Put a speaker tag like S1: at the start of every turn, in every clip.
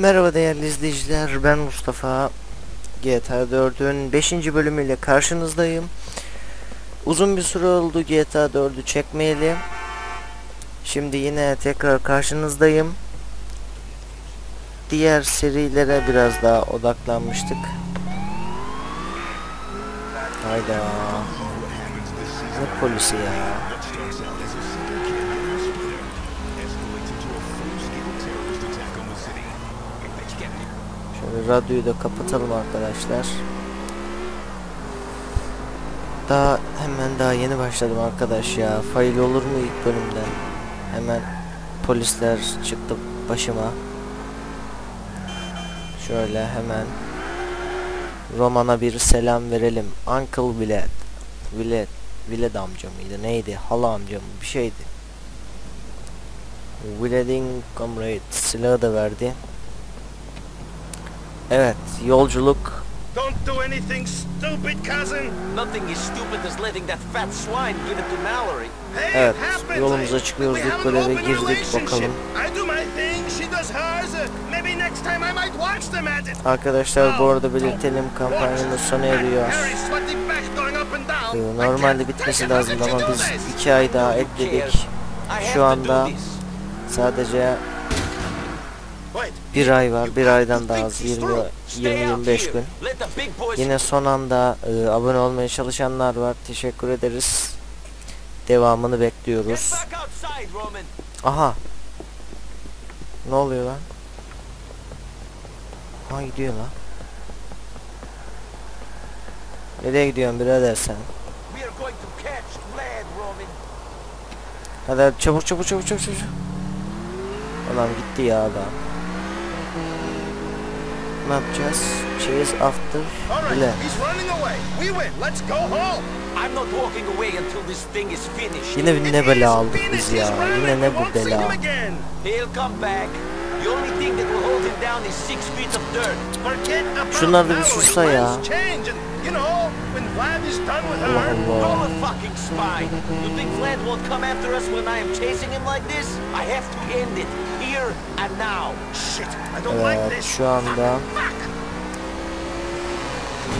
S1: Merhaba değerli izleyiciler ben Mustafa. GTA 4'ün 5. bölümüyle karşınızdayım. Uzun bir süre oldu GTA 4'ü çekmeyeli. Şimdi yine tekrar karşınızdayım. Diğer serilere biraz daha odaklanmıştık. Hayda. Ne polisi ya radyoyu da kapatalım arkadaşlar. Daha hemen daha yeni başladım arkadaş ya. Fail olur mu ilk bölümden? Hemen polisler çıktı başıma. Şöyle hemen Roman'a bir selam verelim. Uncle Willed. Willed. Willed amca mıydı? Neydi? Hala amca mı? Bir şeydi. Willed'in comrade silahı da verdi. Evet, yolculuk.
S2: Don't do anything stupid, cousin.
S3: Nothing is stupid as letting that fat swine give it to Mallory.
S2: Hey,
S1: Evet, yolumuza çıkıyoruz.
S2: we
S1: İlk göreve girdik, bakalım.
S2: I do my thing, she does hers. Maybe next time I might watch them at it.
S1: Arkadaşlar bu arada belirtelim kampanyamız sona eriyor. Ee, Normalde bitmesi lazım ama biz iki ay daha ekledik. Şu anda sadece bir ay var. Bir aydan daha az.
S2: she's
S1: 20
S2: through?
S3: Stay out
S1: 20-25
S3: here.
S1: gün. Yine son anda e, abone olmaya çalışanlar var. Teşekkür ederiz. Devamını bekliyoruz. Aha. Ne oluyor lan? Ha gidiyor lan. Nereye gidiyorsun birader sen? Hadi çabuk çabuk çabuk çabuk çabuk. Adam gitti ya adam. Ne yapacağız? Chase after Bile.
S2: he's running away. We win. Let's go home.
S3: I'm not walking away until this thing is finished.
S1: Yine bir ne bela
S2: is
S1: aldık biz ya. Yine ne bu bela.
S2: him again.
S3: He'll come back. The only thing that will hold him down is six feet of dirt.
S2: Forget about
S1: Şunlar da bir sussa ya.
S2: You know, when Vlad is done with her,
S3: Call
S1: Allah.
S3: a fucking spy. You think Vlad won't come after us when I am chasing him like this? I have to end it. Here and now.
S2: shit, I don't like
S1: Evet
S2: this.
S1: şu anda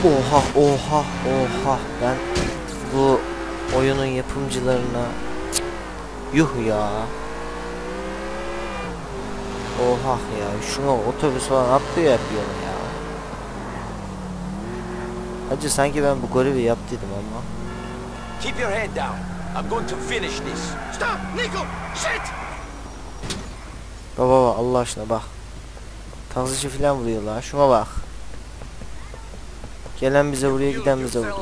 S1: Oha oha oha ben bu oyunun yapımcılarına yuh ya Oha ya şuna otobüs falan atlıyor yola ya Hacı sanki ben bu görevi yaptıydım ama
S3: Keep your head down. I'm going to finish this.
S2: Stop, Nico! Shit!
S1: Baba baba Allah aşkına bak Taksici falan vuruyor la şuna bak Gelen bize vuruyor giden bize vuruyor!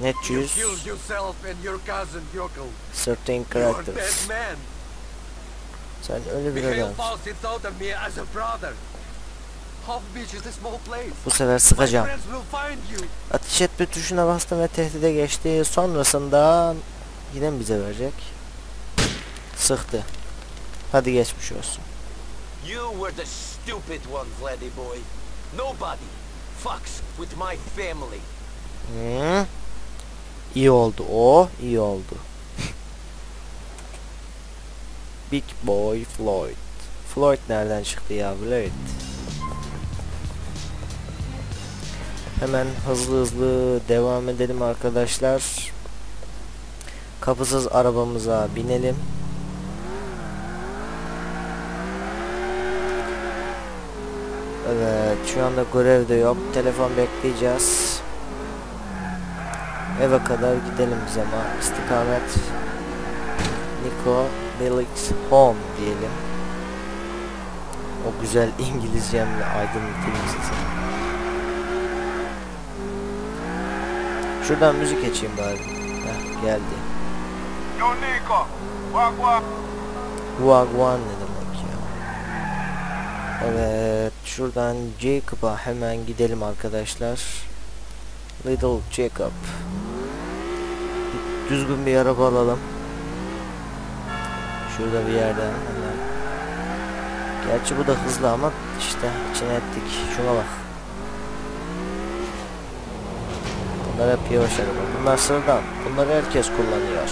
S1: Net
S4: You
S1: 100
S4: killed yourself and your cousin yokel.
S1: Certain characters. Sen öyle bir adamsın Bu sefer sıkacağım. Ateş etme tuşuna bastım ve tehdide geçti. Sonrasında yine mi bize verecek? Sıktı. Hadi geçmiş olsun.
S3: You were the stupid one, Vladdy boy. Nobody fucks with my family.
S1: Hı? İyi oldu o, iyi oldu. Big Boy Floyd. Floyd nereden çıktı ya Floyd? Hemen hızlı hızlı devam edelim arkadaşlar. Kapısız arabamıza binelim. Evet şu anda görevde yok. Telefon bekleyeceğiz. Eve kadar gidelim biz ama Nico Belix Home diyelim. O güzel İngilizcemle aydınlatayım size. Şuradan müzik açayım bari. Heh, geldi. Wagwan ne demek ya? Evet, şuradan Jacob'a hemen gidelim arkadaşlar. Little Jacob. Düzgün bir araba alalım. Şurada bir yerden hemen. Gerçi bu da hızlı ama işte içine ettik. Şuna bak. Bunlar hep yavaş. Bunlar sıradan. Bunları herkes kullanıyor.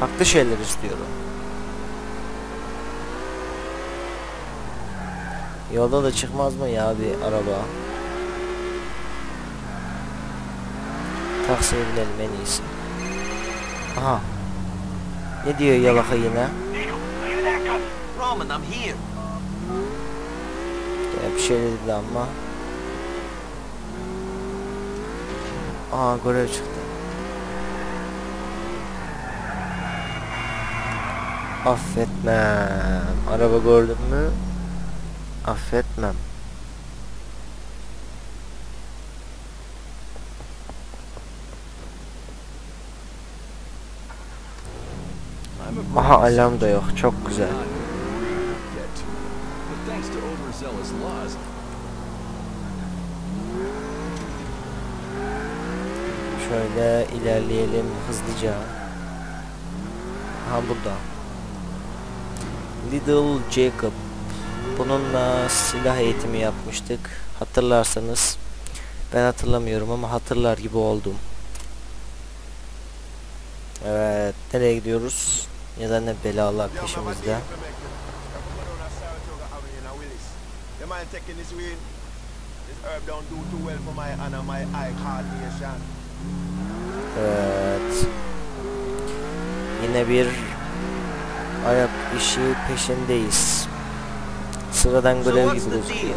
S1: Farklı şeyler istiyorum. Yolda da çıkmaz mı ya bir araba? Taksiye binelim en iyisi. Aha. Ne diyor yalaka yine? Ya bir şey dedi ama. Aa görev çıktı. Affetmem. Araba gördün mü? Affetmem. Aha alarm da yok. Çok güzel.
S5: Get to. But thanks to overzealous laws,
S1: Şöyle ilerleyelim hızlıca. Ha burada. Little Jacob. Bununla silah eğitimi yapmıştık. Hatırlarsanız. Ben hatırlamıyorum ama hatırlar gibi oldum. Evet. Nereye gidiyoruz? Ya da ne belalar peşimizde.
S2: Herb don't do too well for my honor, my eye coordination.
S1: Evet. Yine bir ayak işi peşindeyiz. Sıradan
S3: So
S1: görev
S3: what's
S1: gibi
S3: the
S1: gözüküyor.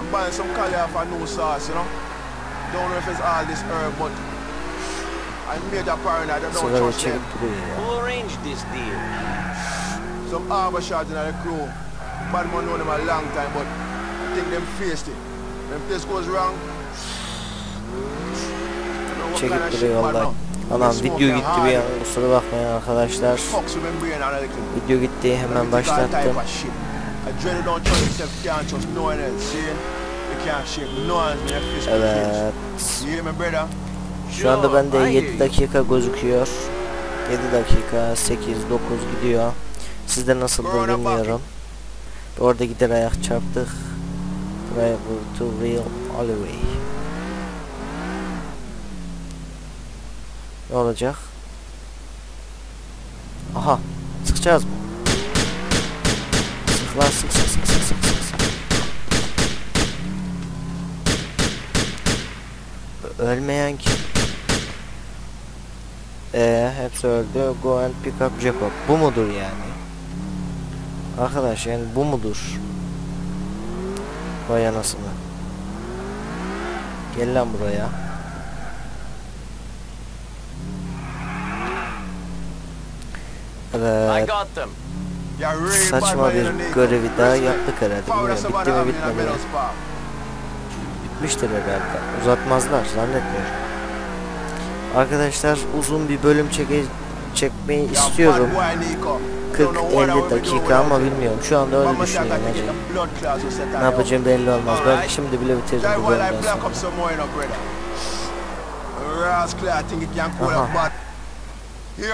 S2: I'm buying some color for new sauce, you know. Don't know if it's all this herb, but I'm major paranoid. I don't
S1: Sıradan
S2: trust them.
S1: çekip duruyor ya.
S3: Who arranged this deal?
S2: Some arbor shots in the crew. Bad man know them a long time, but I think them faced it. When this goes wrong,
S1: Çekip duruyor vallahi. Anam video gitti bir an kusura bakmayın arkadaşlar. Video gitti hemen başlattım. Evet. Şu anda bende
S3: Sure, I hear
S1: 7
S3: you.
S1: dakika gözüküyor. 7 dakika 8 9 gidiyor. Sizde nasıldır bilmiyorum. Orada gider ayak çarptık. Driver to real alleyway. Olacak? Aha. Sıkacağız mı? Sık lan sık sık sık sık sık sık. Ölmeyen kim? Ee, hepsi öldü. Go and pick up Jacob. Bu mudur yani? Arkadaş yani bu mudur? Vay anasını. Gel lan buraya. Evet. Saçma bir görevi daha yaptık herhalde. Bilmiyorum bitti mi bitmedi mi? Bitmiştir herhalde. Uzatmazlar zannetmiyorum. Arkadaşlar uzun bir bölüm çeke çekmeyi istiyorum.
S2: bad boy, Nico. Don't know what I
S1: 40-50
S2: will be doing
S1: dakika ama bilmiyorum. Şu anda öyle düşünüyorum. Ne yapacağım belli olmaz. Belki şimdi bile bitiririm bu bölümden sonra.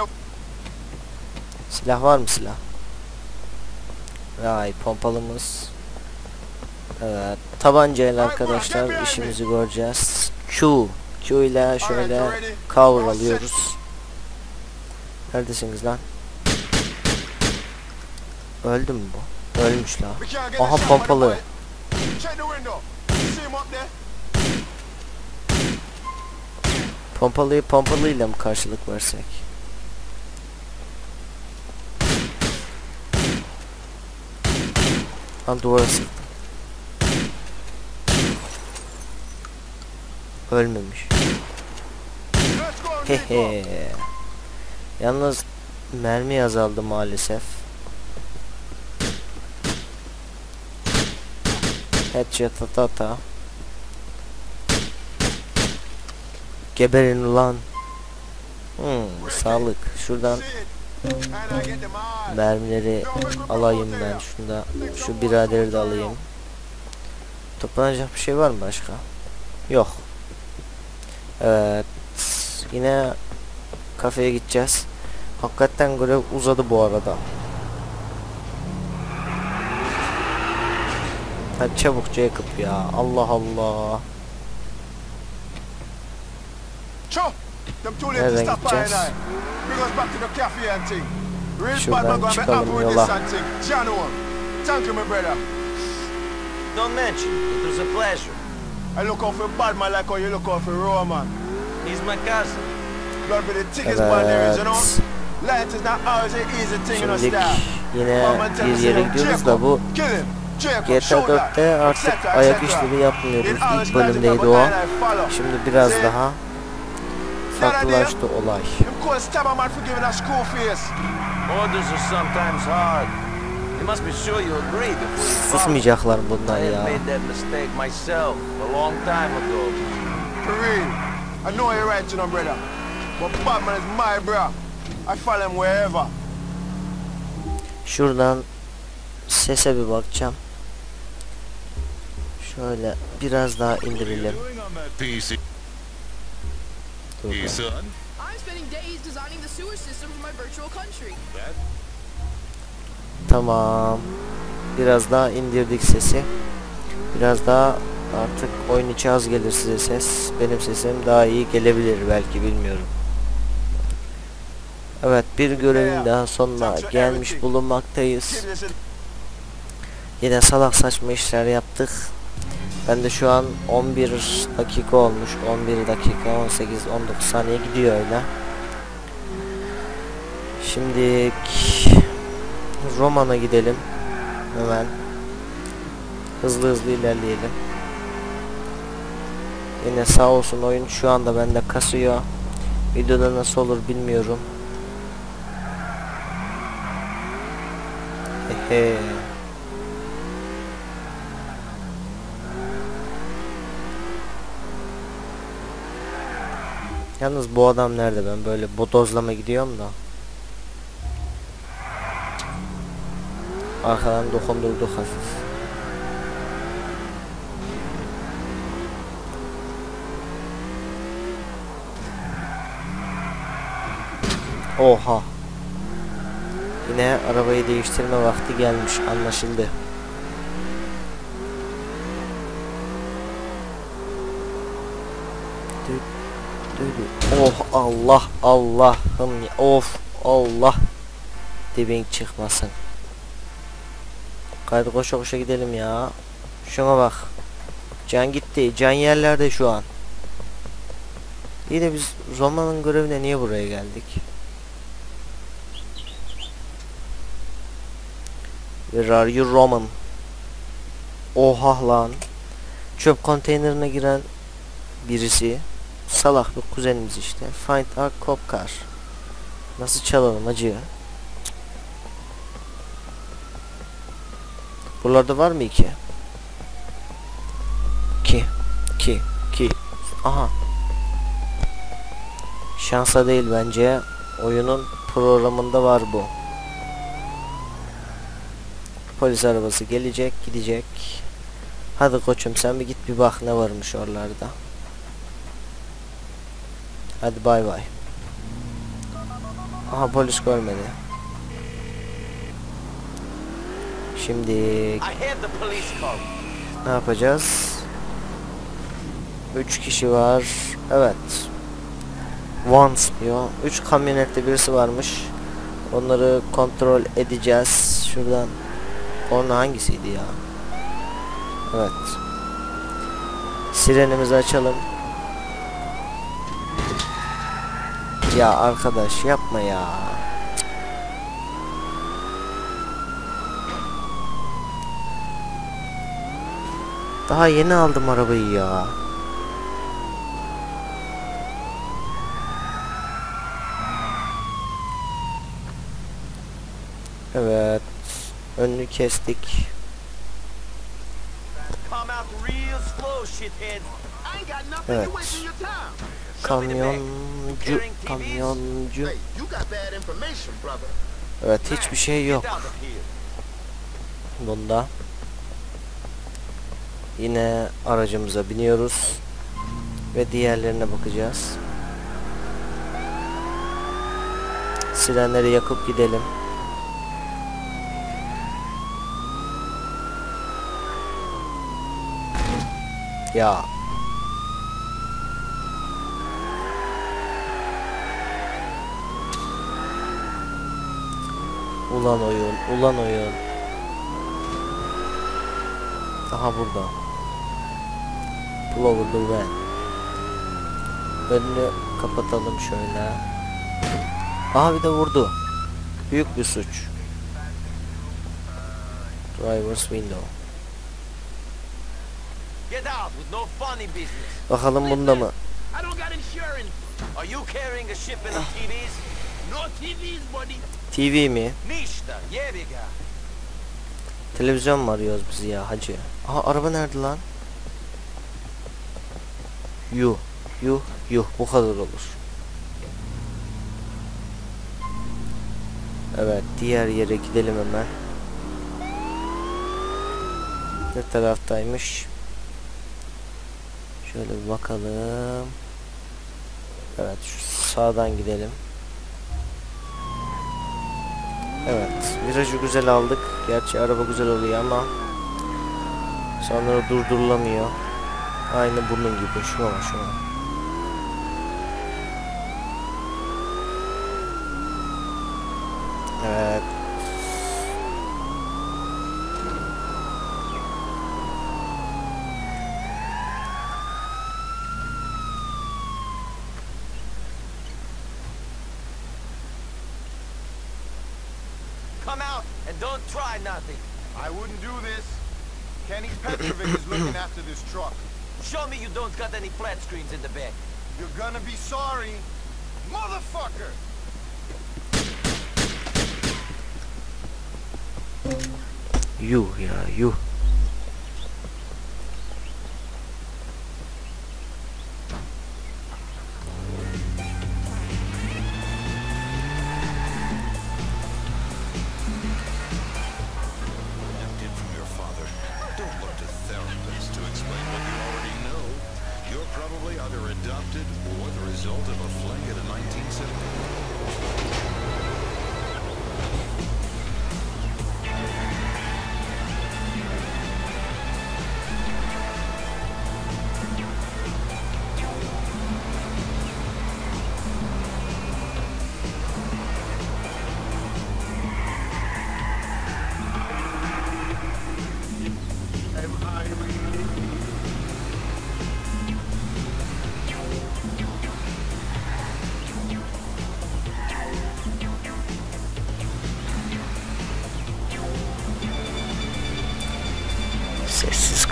S2: up
S1: Silah var mı silah? Vay pompalımız. Evet. Tabancayla arkadaşlar işimizi göreceğiz. Q. Q ile şöyle cover alıyoruz. Neredesiniz lan? Öldü mü bu? Ölmüş la.
S2: we can't get
S1: Aha pompalı. Pompalıyı pompalıyla mı karşılık versek? Lan duvara sıktım. Ölmemiş. Hehe. Yalnız mermi azaldı maalesef. Headshot ata ata. Geberin ulan. Hmm, sağlık. Şuradan Mermileri alayım ben şunda. Şu biraderi de alayım. Toplanacak bir şey var mı başka? Yok. Evet. Yine kafeye gideceğiz. Hakikaten görev uzadı bu arada. Hadi çabuk Jacob ya. Allah Allah.
S2: Cho, and
S1: gideceğiz?
S2: I. Bring us back to the cafe and thing. Real
S1: Şuradan
S2: man
S1: çıkalım yola.
S2: thank you, my brother.
S3: Don't mention. It was a pleasure.
S2: I look out for bad man like how you look out for Roman.
S3: He's my cousin.
S2: Blood be the thickest one there is, you know.
S1: Evet.
S2: Light is not always an easy thing in a
S1: Şimdilik
S2: star.
S1: yine bir yere
S2: "Yo,
S1: gidiyoruz da bu GTA
S2: show that,
S1: 4'te artık
S2: etc.,
S1: ayak
S2: etc.
S1: işleri yapmıyoruz. İlk bölümdeydi o. Şimdi biraz daha farklılaştı olay.
S2: Him could stab a man for giving a school face.
S3: Orders are sometimes hard. You must be sure you agree before you follow.
S1: Susmayacaklar bunlar
S3: I
S1: ya.
S3: had made that mistake myself a long time ago.
S2: For real. I know you're right, you know, brother. But Batman is my bro. I follow him wherever.
S1: Şuradan sese bir bakacağım. Şöyle biraz daha indirelim.
S6: Doing on that PC,
S1: Dur be.
S6: son?
S7: I'm spending days designing the sewer system for my virtual country.
S1: Tamam. Biraz daha indirdik sesi. Biraz daha artık oyun içi az gelir size ses. Benim sesim daha iyi gelebilir belki bilmiyorum. Evet bir görevin daha sonuna gelmiş bulunmaktayız. Yine salak saçma işler yaptık. Ben de şu an 11 dakika olmuş. 11 dakika 18 19 saniye gidiyor öyle. Şimdi Roman'a gidelim. Hemen. Hızlı hızlı ilerleyelim. Yine sağ olsun oyun şu anda bende kasıyor. Videoda nasıl olur bilmiyorum. Hehe. Yalnız bu adam nerede ben böyle bodozlama gidiyorum da. Arkadan dokundurduk hafif. Oha. Yine arabayı değiştirme vakti gelmiş anlaşıldı. Oh Allah Allah'ım. Of Allah. Dibin çıkmasın. Haydi koşa koşa gidelim ya. Şuna bak. Can gitti. Can yerlerde şu an. İyi de biz Roma'nın görevine niye buraya geldik? Where are you Roman? Oha lan. Çöp konteynerine giren birisi. Salak bir kuzenimiz işte. Find our cop car. Nasıl çalalım acı? Buralarda var mı iki? Ki. Ki. Ki. Aha. Şansa değil bence. Oyunun programında var bu. Polis arabası gelecek, gidecek. Hadi koçum sen bir git bir bak ne varmış oralarda. Hadi bay bay. Aha polis görmedi. Şimdi ne yapacağız? 3 kişi var. Evet. Once diyor. 3 kamyonette birisi varmış. Onları kontrol edeceğiz. Şuradan. Onun hangisiydi ya? Evet. Sirenimizi açalım. Ya arkadaş yapma ya. Daha yeni aldım arabayı ya. Evet. Önünü kestik. Evet. Kamyoncu, kamyoncu. Evet hiçbir şey yok bunda. Yine aracımıza biniyoruz. Ve diğerlerine bakacağız. Sirenleri yakıp gidelim. Ya. Ulan oyun, ulan oyun. Aha burada. Pull over the van. Önünü kapatalım şöyle. Aha bir de vurdu. Büyük bir suç. Driver's window.
S3: Get out with no funny business.
S1: Bakalım bunda mı?
S6: I don't got insurance.
S3: Are you carrying a shipment of TVs?
S6: No TVs, buddy.
S1: TV mi? Televizyon mu arıyoruz biz ya hacı? Aha araba nerede lan? Yuh. Yuh. Yuh. Bu kadar olur. Evet. Diğer yere gidelim hemen. Ne taraftaymış? Şöyle bir bakalım. Evet. Şu sağdan gidelim. Evet. Virajı güzel aldık. Gerçi araba güzel oluyor ama sonra durdurulamıyor. Aynı bunun gibi. Şuna bak şuna. Evet.
S3: Show me you don't got any flat screens in the back.
S2: You're gonna be sorry. Motherfucker!
S8: You, yeah,
S1: yuh.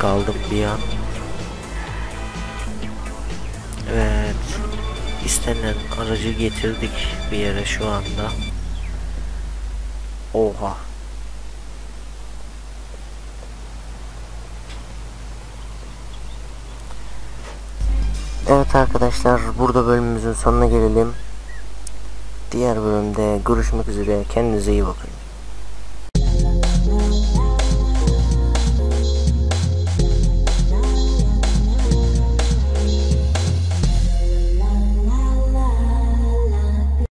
S1: Kaldım bir an. Evet. istenen aracı getirdik bir yere şu anda. Oha. Evet arkadaşlar burada bölümümüzün sonuna gelelim. Diğer bölümde görüşmek üzere. Kendinize iyi bakın.